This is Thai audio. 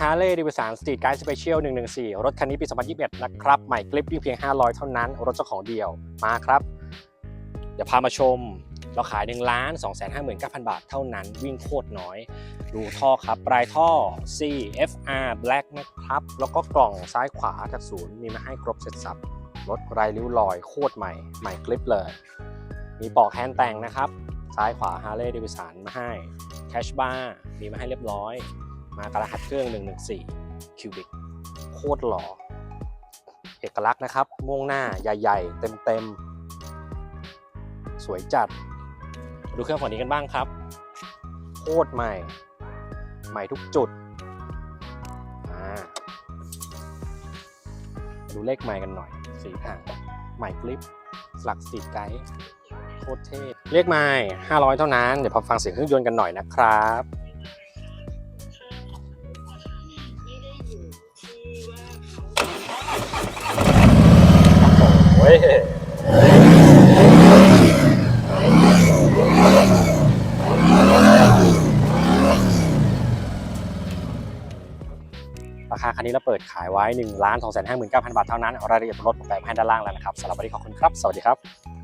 Harley Davidson Street Guide Special 114 รถคันนี้ปี 2021 นะครับ ใหม่คลิปวิ่งเพียง 500 เท่านั้น รถเจ้าของเดียวมาครับ เดี๋ยวพามาชม เราขาย1ล้าน2 5 9 0 0 0 บาทเท่านั้น วิ่งโคตรน้อย ดูท่อครับ ปลายท่อ CFR Black นะครับ แล้วก็กล่องซ้ายขวาจากศูนย์ มีมาให้ครบเสร็จสับรถไรริ้วรอยโคตรใหม่ ใหม่คลิปเลย มีปลอกแฮนด์แต่งนะครับ ซ้ายขวา Harley Davidson มาให้แคชบาร์มีมาให้เรียบร้อย มากระหัสเครื่อง 114 คิวบิกโคตรหล่อ เอกลักษณ์นะครับม่วงหน้าใหญ่ๆ เต็มๆ สวยจัด ดูเครื่องฝั่งนี้กันบ้างครับ โคตรใหม่ ใหม่ทุกจุด ดูเลขใหม่กันหน่อย สีห่างใหม่คลิปหลักสีไกด์โคตรเท่เลขใหม่500 เท่านั้น เดี๋ยวพอฟังเสียงเครื่องยนต์กันหน่อยนะครับ โอ้ยราคาคันนี้เราเปิดขายไว้1ล้าน2 5 9 0 0 0บาทเท่านั้นรายละเอียดบนรถผมแปะให้ด้านล่างแล้วนะครับสำหรับวันนี้ขอบคุณครับ สวัสดีครับ